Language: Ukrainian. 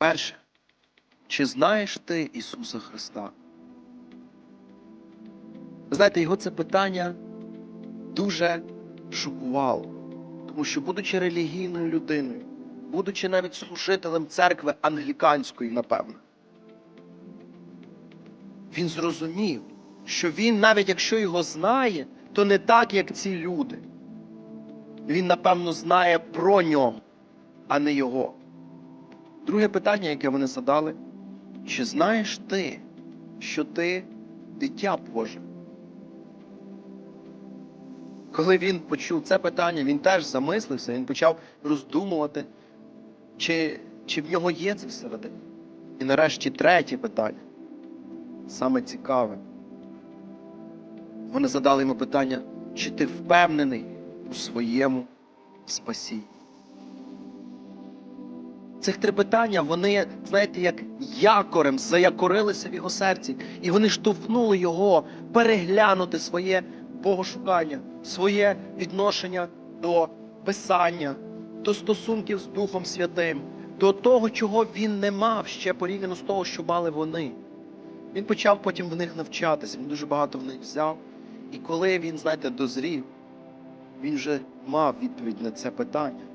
Перше, чи знаєш ти Ісуса Христа? Знаєте, його це питання дуже шокувало. Тому що, будучи релігійною людиною, будучи навіть служителем церкви англіканської, напевно, він зрозумів, що він, навіть якщо його знає, то не так, як ці люди. Він, напевно, знає про нього, а не його. Друге питання, яке вони задали: чи знаєш ти, що ти дитя Боже? Коли він почув це питання, він теж замислився, він почав роздумувати, чи, чи в нього є це всередині. І нарешті третє питання, саме цікаве. Вони задали йому питання, чи ти впевнений у своєму спасінні? Цих три питання, вони, знаєте, як якорем заякорилися в його серці, і вони штовхнули його переглянути своє богошукання, своє відношення до писання, до стосунків з Духом Святим, до того, чого він не мав ще порівняно з того, що мали вони. Він почав потім в них навчатися, він дуже багато в них взяв. І коли він, знаєте, дозрів, він вже мав відповідь на це питання.